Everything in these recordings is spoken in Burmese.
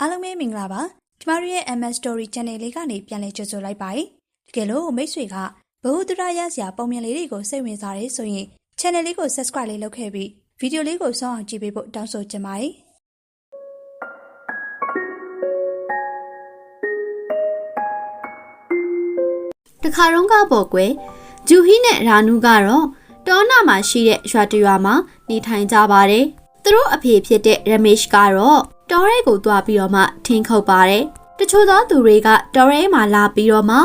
အားလုံးပဲမင်္ဂလာပါကျမတို့ရဲ့ MS Story Channel လေးကနေပြန်လည်ကြိုဆိုလိုက်ပါတယ်တကယ်လို့မိတ်ဆွေကဘ ഹു ဒရရစရာပုံမြင်လေးတွေကိုစိတ်ဝင်စားတယ်ဆိုရင် Channel လေးကို Subscribe လေးလုပ်ခဲ့ပြီးဗီဒီယိုလေးကိုဆုံးအောင်ကြည့်ပေးဖို့တောင်းဆိုချင်ပါတယ်တခါတော့ကပေါ့ကွယ်ဂျူဟီနဲ့ရာနူကတော့တောနာမှာရှိတဲ့ရွာတရွာမှာနေထိုင်ကြပါတယ်သူတို့အဖေဖြစ်တဲ့ရမေ့ရှ်ကတော့ တောရဲကိုသွားပြီးတော့မှထင်းခုတ်ပါတယ်တချို့သောသူတွေကတောရဲမှာလာပြီးတော့မှ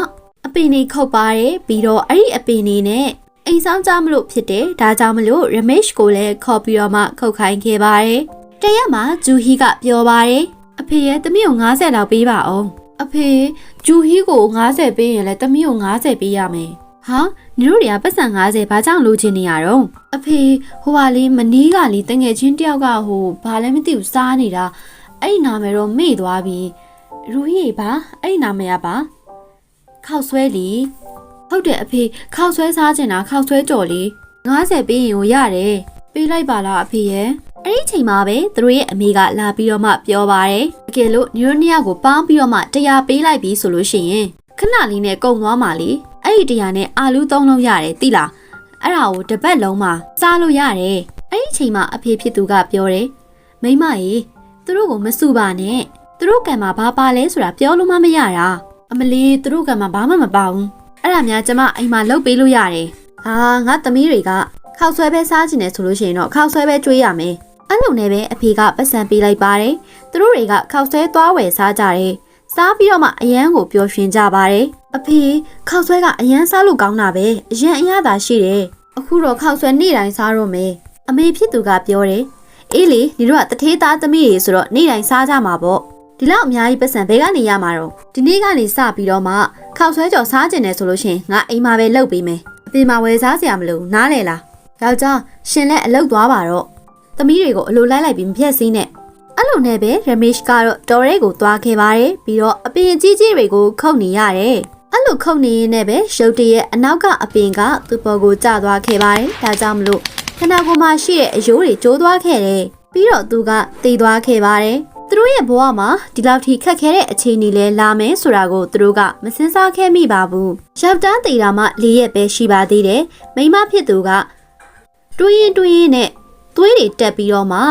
အပင်နေခုတ်ပါတယ်ပြီးတော့အဲ့ဒီအပင်နေနဲ့အိမ်ဆောင်ကြမလို့ဖြစ်တယ်ဒါကြောင့်မလို့ရမေ့ရှ်ကိုလည်းခေါ်ပြီးတော့မှခုတ်ခိုင်းခဲ့ပါတယ်တရက်မှာဂျူဟီကပြောပါတယ်အဖေရဲ့သမီးကို90လောက်ပေးပါအောင်အဖေဂျူဟီကို90ပေးရင်လည်းတမီးကို90ပေးရမယ်။ ဟာညီတို့တွေကပတ်စံ90ဘာကြောင့်လိုချင်နေရတော့အဖေဟိုပါလေးမနီးကလေးတငယ်ချင်းတယောက်ကဟိုဘာလည်းမသိဘူးစားနေတာအဲ့ဒီနာမည်တော့မေ့သွားပြီရူဟီပါအဲ့ဒီနာမည်ကပါခောက်ဆွဲလီဟုတ်တယ်အဖေခောက်ဆွဲစားချင်တာခောက်ဆွဲကြော်လေး90ပေးရင်ကိုရတယ်ပေးလိုက်ပါလားအဖေရဲ့အဲ့ဒီချိန်မှာပဲသူတို့ရဲ့အမေကလာပြီးတော့မှပြောပါတယ်တကယ်လို့ညီတို့နှစ်ယောက်ကိုပေါင်းပြီးတော့မှတရားပေးလိုက်ပြီဆိုလို့ရှိရင်ခဏလေးနဲ့ကုံသွားမှလေ အဲ့ဒီတရားနဲ့အာလူသုံးလုံးရတယ်တိလားအဲ့ဒါကိုတစ်ပတ်လုံးမှစားလို့ရတယ်အဲ့ဒီချိန်မှာအဖေဖြစ်သူကပြောတယ်မိမကြီးသူတို့ကိုမစူပါနဲ့သူတို့ကံမှာဘာပါလဲဆိုတာပြောလို့မှမရတာအမလီသူတို့ကံမှာဘာမှမပါဘူးအဲ့ဒါများကျမအိမ်မှာလုပ်ပေးလို့ရတယ်ဟာငါသမီးတွေကခောက်ဆွဲပဲစားကျင်တယ်ဆိုလို့ရှိရင်တော့ခောက်ဆွဲပဲကျွေးရမယ်အဲ့လိုနဲ့ပဲအဖေကပတ်စံပေးလိုက်ပါတယ်သူတို့တွေကခောက်ဆွဲသွားဝယ်စားကြတယ် စားပြီးတော့မှအရန်ကိုပျော်ရွှင်ကြပါတယ်အဖေခောက်ဆွဲကအရန်စားလို့ကောင်းတာပဲအရန်အရသာရှိတယ်အခုတော့ခောက်ဆွဲနေ့တိုင်းစားတော့မယ်အမေဖြစ်သူကပြောတယ်အေးလေညီတို့ကတထေးသားသမီးတွေဆိုတော့နေ့တိုင်းစားကြမှာပေါ့ဒီလောက်အများကြီးပတ်စံဘဲကနေရမှာတော့ဒီနေ့ကနေစပြီးတော့မှခောက်ဆွဲကြော်စားကျင်တယ်ဆိုလို့ရှိရင်ငါအိမ်မှာပဲလုပ်ပေးမယ်အပြင်မှာဝယ်စားစရာမလိုနားလေလားယောက်ျားရှင်လည်းအလုပ်သွားပါတော့သမီးတွေကိုအလိုလိုက်လိုက်ပြီးမဖြက်စည်းနဲ့ အဲ့လိုနဲ့ပဲရမေ့ရှ်ကတော့တော်ရဲကိုသွားခဲ့ပါတယ်ပြီးတော့အပင်ကြီးကြီးတွေကိုခုတ်နေရတယ်အဲ့လိုခုတ်နေရင်းနဲ့ပဲရုတ်တရက်အနောက်ကအပင်ကသူ့ပေါ်ကိုကျသွားခဲ့ပါတယ်ဒါကြောင့်မလို့ခန္ဓာကိုယ်မှာရှိတဲ့အယိုးတွေကျိုးသွားခဲ့တယ်ပြီးတော့သူကတေသွားခဲ့ပါတယ်သူတို့ရဲ့ဘဝမှာဒီလောက်ထိခက်ခဲတဲ့အခြေအနေလဲလာမယ်ဆိုတာကိုသူတို့ကမစင်စားခဲ့မိပါဘူးယောက်ျားတေတာမှ၄ရက်ပဲရှိပါသေးတယ်မိန်းမဖြစ်သူကတွေးရင်တွေးရင်နဲ့သွေးတွေတက်ပြီးတော့မှ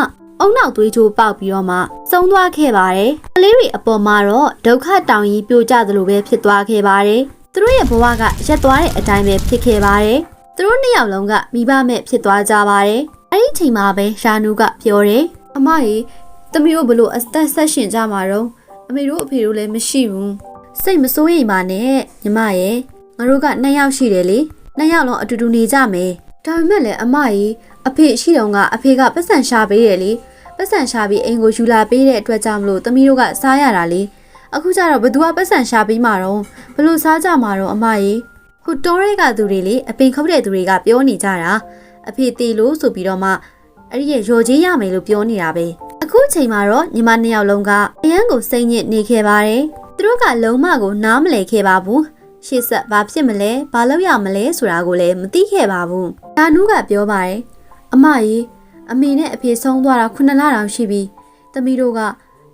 အုံနောက်သွေးချိုးပေါက်ပြီးတော့မှစုံသွားခဲ့ပါတယ်ကလေးတွေအပေါ်မှာတော့ဒုက္ခတောင်ကြီးပြိုကျသလိုပဲဖြစ်သွားခဲ့ပါတယ်သူတို့ရဲ့ဘဝကရက်သွားတဲ့အတိုင်းပဲဖြစ်ခဲ့ပါတယ်သူတို့နှစ်ယောက်လုံးကမိဘမဲ့ဖြစ်သွားကြပါတယ်အဲ့ဒီချိန်မှာပဲရာနူကပြောတယ်အမကြီးသမီးတို့ဘလို့အသက်ဆက်ရှင်ကြမှာတော့အမေတို့အဖေတို့လည်းမရှိဘူးစိတ်မစိုးရိမ်ပါနဲ့ညီမရဲ့ငါတို့ကနှစ်ယောက်ရှိတယ်လေနှစ်ယောက်လုံးအတူတူနေကြမယ်ဒါပေမဲ့လည်းအမကြီးအဖေရှိတော့ကအဖေကပတ်စံရှာပေးတယ်လေ ပတ်စံရှာပြီးအိမ်ကိုယူလာပေးတဲ့အတွက်ကြောင့်မလို့သမီးတို့ကစားရတာလေအခုကျတော့ဘသူကပတ်စံရှာပေးမှာတော့ဘလို့စားကြမှာတော့အမကြီးဟိုတောရဲကသူတွေလေအပင်ခုတ်တဲ့သူတွေကပြောနေကြတာအဖေတေလို့ဆိုပြီးတော့မှအဲ့ဒီရဲ့ရော်ကြီးရမယ်လို့ပြောနေတာပဲအခုချိန်မှာတော့ညီမနှစ်ယောက်လုံးကအရန်ကိုစိတ်ညစ်နေခဲ့ပါတယ်သူတို့ကလုံးမကိုနားမလည်ခဲ့ပါဘူးရှေ့ဆက်ဘာဖြစ်မလဲဘာလုပ်ရမလဲဆိုတာကိုလည်းမသိခဲ့ပါဘူးဒါနုကပြောပါတယ်အမကြီး အမေနဲ့အဖေဆုံးသွားတာခုနှစ်လတောင်ရှိပြီ။သမီးတို့က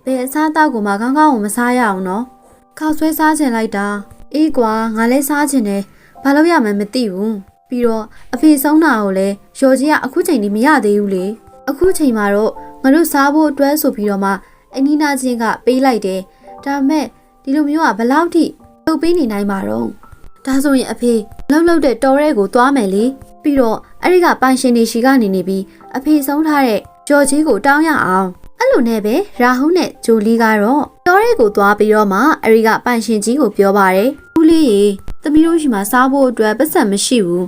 ဘယ်အစားအသောက်ကိုမှကောင်းကောင်းမစားရအောင်နော်။ခောက်ဆွဲစားချင်လိုက်တာ။အေးကွာငါလည်းစားချင်တယ်။ဘာလို့ရမှန်းမသိဘူး။ပြီးတော့အဖေဆုံးတာကိုလည်းရော်ကြီးကအခုချိန်ဒီမရသေးဘူးလေ။အခုချိန်မှာတော့ငါတို့စားဖို့အတွက်ဆိုပြီးတော့မှအနီးနာချင်းကပေးလိုက်တယ်။ဒါပေမဲ့ဒီလိုမျိုးကဘယ်လောက်ထိလုပ်ပေးနေနိုင်မှာတော့။ဒါဆိုရင်အဖေလှုပ်လှုပ်တဲ့တော်ရဲကိုသွားမယ်လေ။ ပြီးတော့အဲ့ဒီကပိုင်ရှင်နေရှိကနေနေပြီးအဖေဆုံးထားတဲ့ဂျော်ကြီးကိုတောင်းရအောင်အဲ့လိုနဲ့ပဲရာဟုနဲ့ဂျိုလီကတော့တော်ရဲကိုသွားပြီးတော့မှအဲ့ဒီကပိုင်ရှင်ကြီးကိုပြောပါတယ်ဦးလေးရေသမီးတို့ရှိမှစားဖို့အတွက်ပတ်စံမရှိဘူး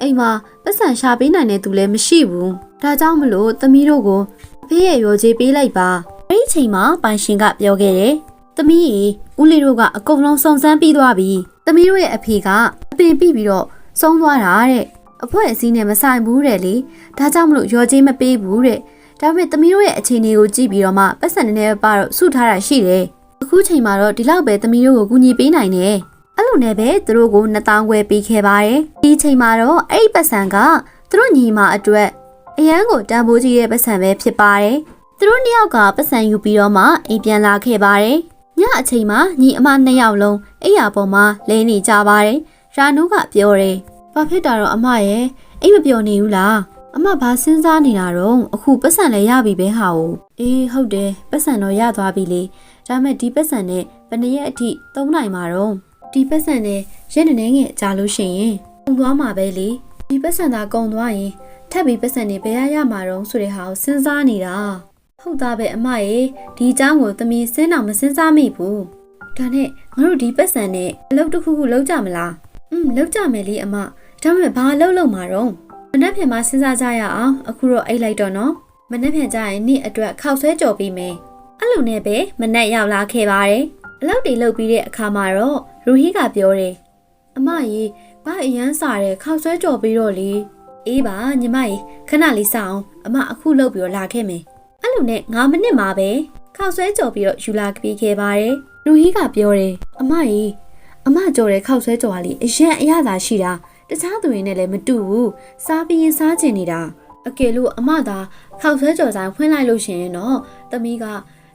အိမ်မှာပတ်စံရှာပေးနိုင်တဲ့သူလည်းမရှိဘူးဒါကြောင့်မလို့သမီးတို့ကိုအဖေရဲ့ရော်ကြီးပေးလိုက်ပါအဲ့ဒီချိန်မှာပိုင်ရှင်ကပြောခဲ့တယ်သမီးရေဦးလေးတို့ကအကုန်လုံးစုံစမ်းပြီးသွားပြီသမီးတို့ရဲ့အဖေကအပင်ပြီးပြီးတော့ဆုံးသွားတာတဲ့ အဖွဲ့အစည်းနဲ့မဆိုင်ဘူးတဲ့လေဒါကြောင့်မလို့ရော်ကြီးမပေးဘူးတဲ့ဒါပေမဲ့သမီးတို့ရဲ့အခြေအနေကိုကြည့်ပြီးတော့မှပတ်စံနည်းနည်းပါတော့စုထားတာရှိတယ်အခုချိန်မှာတော့ဒီလောက်ပဲသမီးတို့ကိုကူညီပေးနိုင်တယ်အဲ့လိုနဲ့ပဲသူတို့ကို2000ခွဲပေးခဲ့ပါတယ်ဒီချိန်မှာတော့အဲ့ဒီပတ်စံကသူတို့ညီမအတွက်အရန်ကိုတန်ဖိုးကြီးရဲ့ပတ်စံပဲဖြစ်ပါတယ်သူတို့နှစ်ယောက်ကပတ်စံယူပြီးတော့မှအိမ်ပြန်လာခဲ့ပါတယ်ညအချိန်မှာညီအမနှစ်ယောက်လုံးအိယာပေါ်မှာလဲနေကြပါတယ်ရာနူးကပြောတယ် ဘာဖြစ်တာတော့အမရဲ့အိမ်မပြောနေဘူးလားအမဘာစဉ်းစားနေတာတော့အခုပတ်စံလည်းရပြီပဲဟာ哦အေးဟုတ်တယ်ပတ်စံတော့ရသွားပြီလေဒါမဲ့ဒီပတ်စံနဲ့ဘယ်နှစ်ရက်အထိသုံးနိုင်မှာတော့ဒီပတ်စံနဲ့ရက်နေနေငယ်ကြာလို့ရှိရင်ကုန်သွားမှာပဲလေဒီပတ်စံသာကုန်သွားရင်ထပ်ပြီးပတ်စံနေဘယ်ရရမှာတော့ဆိုတဲ့ဟာကိုစဉ်းစားနေတာဟုတ်သားပဲအမရေဒီအကြောင်းကိုသမီးစဉ်းတော့မစဉ်းစားမိဘူးဒါနဲ့ငါတို့ဒီပတ်စံနဲ့အလုပ်တစ်ခုခုလုပ်ကြမလားอืมလုပ်ကြမယ်လေအမ ဒါမဲ့ဘာအလုပ်လုပ်မှာတော့မနှက်ဖြန်မှာစဉ်းစားကြရအောင်အခုတော့အိတ်လိုက်တော့နော်မနှက်ဖြန်ကြရင်နေ့အတွက်ခောက်ဆွဲကြော်ပြီးမယ်အဲ့လိုနဲ့ပဲမနှက်ရောက်လာခဲ့ပါတယ်အလုပ်တွေလုပ်ပြီးတဲ့အခါမှာတော့ရူဟီကပြောတယ်အမရေဘာအရန်စားတယ်ခောက်ဆွဲကြော်ပြီးတော့လေအေးပါညီမရေခဏလေးစအောင်အမအခုလုပ်ပြီးတော့လာခဲ့မယ်အဲ့လိုနဲ့9မိနစ်မှာပဲခောက်ဆွဲကြော်ပြီးတော့ယူလာပြီးခဲ့ပါတယ်ရူဟီကပြောတယ်အမရေအမကြော်တဲ့ခောက်ဆွဲကြော်ကလေအရင်အရသာရှိတာ တခြားသူတွေနဲ့လည်းမတူဘူးစားပြီးရင်စားချင်နေတာအကယ်လို့အမသာခောက်ဆွဲကြော်ဆိုင်ဖွင့်လိုက်လို့ရှိရင်တော့သမီးက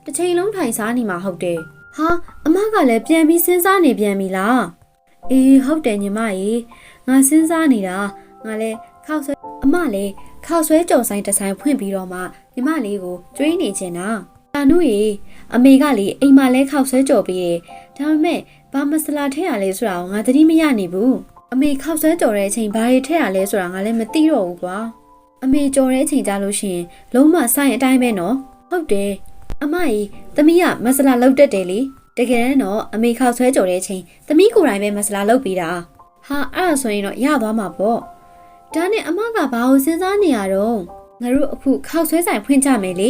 တစ်ချိန်လုံးထိုင်စားနေမှာဟုတ်တယ်ဟာအမကလည်းပြန်ပြီးစဉ်းစားနေပြန်ပြီလားအေးဟုတ်တယ်ညီမရေငါစဉ်းစားနေတာငါလည်းခောက်ဆွဲအမလည်းခောက်ဆွဲကြော်ဆိုင်တစ်ဆိုင်ဖွင့်ပြီးတော့မှညီမလေးကိုကြွေးနေချင်တာအာနုရေအမေကလေအိမ်မှာလဲခောက်ဆွဲကြော်ပြီးတယ်ဒါပေမဲ့ဘာမစလာထည့်ရလဲဆိုတာကိုငါသတိမရနိုင်ဘူး အမေခောက်ဆွဲကြော်တဲ့အချိန်ဘာတွေထည့်ရလဲဆိုတာငါလည်းမသိတော့ဘူးကွာအမေကြော်တဲ့အချိန်ကြလို့ရှိရင်လုံးဝဆိုင်အတိုင်းပဲနော်ဟုတ်တယ်အမကြီးသမီးကမဆလာလောက်တတ်တယ်လေတကယ်တမ်းတော့အမေခောက်ဆွဲကြော်တဲ့အချိန်သမီးကိုယ်တိုင်ပဲမဆလာလောက်ပြီးတာဟာအဲ့ဒါဆိုရင်တော့ရသွားမှာပေါ့ဒါနဲ့အမကဘာကိုစဉ်းစားနေရတော့ငါတို့အခုခောက်ဆွဲဆိုင်ဖွင့်ကြမယ်လေ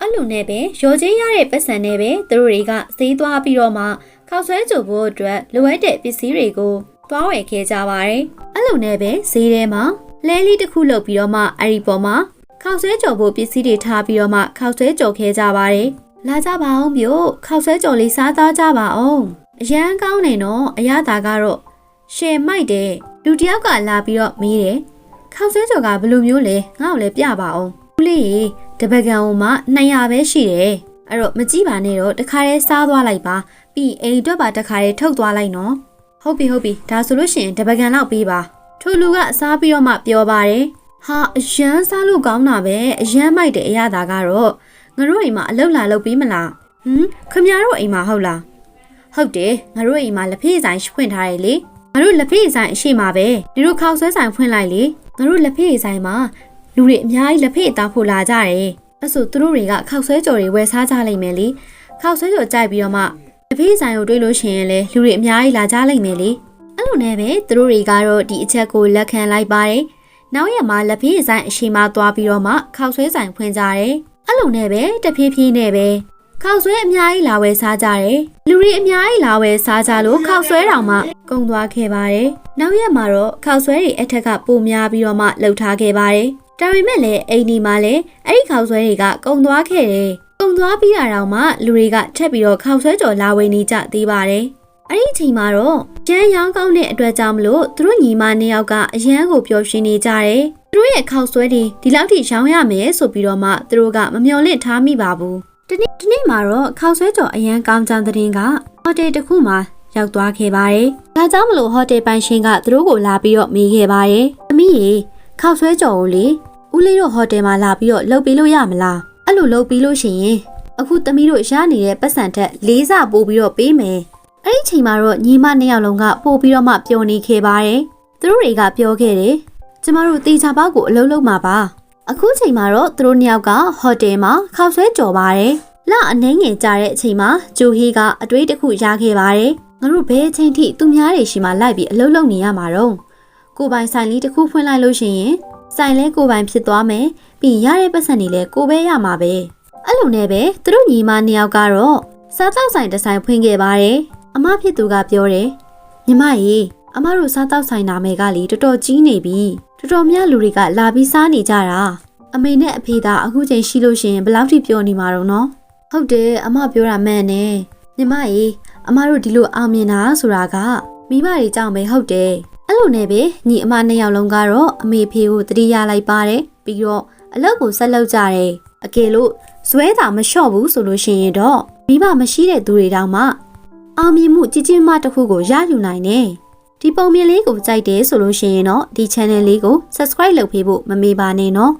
အဲ့လိုနဲ့ပဲရော်ချင်းရတဲ့ပတ်စံနဲ့ပဲသူတို့တွေကစေးသွားပြီးတော့မှခောက်ဆွဲကြိုဖို့အတွက်လိုအပ်တဲ့ပစ္စည်းတွေကို သွားဝယ်ခဲ့ကြပါတယ်။အဲ့လိုနဲ့ပဲဈေးထဲမှာလဲလီတစ်ခုလုပ်ပြီးတော့မှအဲ့ဒီပေါ်မှာခောက်ဆွဲကြော်ဖို့ပစ္စည်းတွေထားပြီးတော့မှခောက်ဆွဲကြော်ခဲ့ကြပါတယ်။လာကြပါအောင်မြို့ခောက်ဆွဲကြော်လေးစားသားကြပါအောင်။အရန်ကောင်းနေတော့အရသာကတော့ရှယ်မိုက်တယ်လူတစ်ယောက်ကလာပြီးတော့မေးတယ်။ခောက်ဆွဲကြော်ကဘယ်လိုမျိုးလဲငါ့ကိုလည်းပြပါအောင်။ဦးလေးတပကံဟိုမှာ200ပဲရှိတယ်။အဲ့တော့မကြည့်ပါနဲ့တော့တခါတည်းစားသွားလိုက်ပါ။ပြီးအိမ်အတွက်ပါတခါတည်းထုတ်သွားလိုက်နော်။ ဟုတ်ပြီဟုတ်ပြီဒါဆိုလို့ရှိရင်တပကံလောက်ပေးပါထိုလူကစားပြီးတော့မှပြောပါတယ်ဟာအရန်စားလို့ကောင်းတာပဲအရန်မိုက်တဲ့အရသာကတော့ငါတို့အိမ်မှာအလုပ်လာလုပ်ပြီးမလားဟမ်ခမရတို့အိမ်မှာဟုတ်လားဟုတ်တယ်ငါတို့အိမ်မှာလက်ဖေးဆိုင်ဖွင့်ထားတယ်လေငါတို့လက်ဖေးဆိုင်အရှိမှာပဲဒီလိုခောက်ဆွဲဆိုင်ဖွင့်လိုက်လေငါတို့လက်ဖေးဆိုင်မှာလူတွေအများကြီးလက်ဖေးတောက်ဖို့လာကြတယ်အဲ့ဆိုသူတို့တွေကခောက်ဆွဲကြော်တွေဝယ်စားကြလိမ့်မယ်လေခောက်ဆွဲကြော်ကြိုက်ပြီးတော့မှ တဖေးဆိုင်ကိုတွေးလို့ရှိရင်လေလူတွေအများကြီးလာကြလိမ့်မယ်လေအဲ့လိုနဲ့ပဲသူတို့တွေကတော့ဒီအချက်ကိုလက်ခံလိုက်ပါတယ်နောက်ရက်မှာလက်ဖေးဆိုင်အရှိမသွားပြီးတော့မှခောက်ဆွဲဆိုင်ဖွင့်ကြတယ်အဲ့လိုနဲ့ပဲတဖြည်းဖြည်းနဲ့ပဲခောက်ဆွဲအများကြီးလာဝယ်စားကြတယ်လူတွေအများကြီးလာဝယ်စားကြလို့ခောက်ဆွဲတောင်မှကုန်သွားခဲ့ပါတယ်နောက်ရက်မှာတော့ခောက်ဆွဲတွေအထက်ကပိုများပြီးတော့မှလှုပ်ထားခဲ့ပါတယ်ဒါပေမဲ့လည်းအိမ်ဒီမှာလည်းအဲ့ဒီခောက်ဆွဲတွေကကုန်သွားခဲ့တယ် ကုံသွားပြီးတာတော့မှလူတွေကထက်ပြီးတော့ခောက်ဆွဲကြော်လာဝယ်နေကြသေးပါတယ်။အဲ့ဒီအချိန်မှာတော့ကျန်းရောင်းကောင်းတဲ့အတွက်ကြောင့်မလို့သူတို့ညီမနှစ်ယောက်ကအရန်ကိုပျော်ရွှင်နေကြတယ်။သူတို့ရဲ့ခောက်ဆွဲတွေဒီလောက်ထိရောင်းရမယ်ဆိုပြီးတော့မှသူတို့ကမမျှော်လင့်ထားမိပါဘူး။ဒီနေ့ဒီနေ့မှာတော့ခောက်ဆွဲကြော်အရန်ကောင်းကြောင်တဲ့ရင်ကဟိုတယ်တစ်ခုမှာရောက်သွားခဲ့ပါတယ်။ဒါကြောင့်မလို့ဟိုတယ်ပိုင်ရှင်ကသူတို့ကိုလာပြီးတော့မေးခဲ့ပါတယ်။သမီးရေခောက်ဆွဲကြော်ကိုလေဦးလေးတို့ဟိုတယ်မှာလာပြီးတော့လုပ်ပေးလို့ရမလား။အဲ့လိုလုပ်ပြီးလို့ရှိရင် အခုသမီးတို့ရနေတဲ့ပတ်စံထက်လေးစားပို့ပြီးတော့ပေးမယ်။အဲ့ဒီချိန်မှာတော့ညီမနှစ်ယောက်လုံးကပို့ပြီးတော့မှပျော်နေခဲ့ပါတယ်။သူတို့တွေကပြောခဲ့တယ်။ကျမတို့တေချာပေါက်ကိုအလုံးလုံးမှာပါ။အခုချိန်မှာတော့သူတို့နှစ်ယောက်ကဟိုတယ်မှာခောက်ဆွဲကြော်ပါတယ်။လအနှင်းငယ်ကြတဲ့အချိန်မှာဂျိုဟီကအတွေးတစ်ခုရခဲ့ပါတယ်။ငါတို့ဘယ်အချိန်ထိသူများတွေရှိမှလိုက်ပြီးအလုံးလုံးနေရမှာတော့။ကိုပိုင်ဆိုင်လေးတစ်ခုဖွင့်လိုက်လို့ရှိရင်ဆိုင်လဲကိုပိုင်ဖြစ်သွားမယ်။ပြီးရတဲ့ပတ်စံတွေလည်းကိုပဲရမှာပဲ။ အဲ့လိုနဲ့ပဲသူတို့ညီမနှစ်ယောက်ကတော့စားတောက်ဆိုင်တစ်ဆိုင်ဖွင့်ခဲ့ပါတယ်။အမဖြစ်သူကပြောတယ်။ညီမရေအမတို့စားတောက်ဆိုင်နာမည်ကလေတော်တော်ကြီးနေပြီ။တော်တော်များလူတွေကလာပြီးစားနေကြတာ။အမေနဲ့အဖေသာအခုချိန်ရှိလို့ရှရင်ဘယ်လောက်ထိပြောနေမှာတော့နော်။ဟုတ်တယ်အမပြောတာမှန်တယ်။ညီမရေအမတို့ဒီလိုအောင်မြင်တာဆိုတာကမိဘတွေကြောင့်ပဲဟုတ်တယ်။အဲ့လိုနဲ့ပဲညီအမနှစ်ယောက်လုံးကတော့အမေဖေကိုတတိရလိုက်ပါတယ်။ပြီးတော့အလုပ်ကိုဆက်လုပ်ကြတယ်။အကယ်လို့ ဇွဲတာမလျှော့ဘူးဆိုလို့ရှိရင်တော့မိဘမရှိတဲ့သူတွေတောင်မှအောင်မြင်မှုကြီးကြီးမားတစ်ခုကိုရယူနိုင်တယ်ဒီပုံမြင်လေးကိုကြိုက်တယ်ဆိုလို့ရှိရင်တော့ဒီ channel လေးကို subscribe လုပ်ပေးဖို့မမေ့ပါနဲ့နော်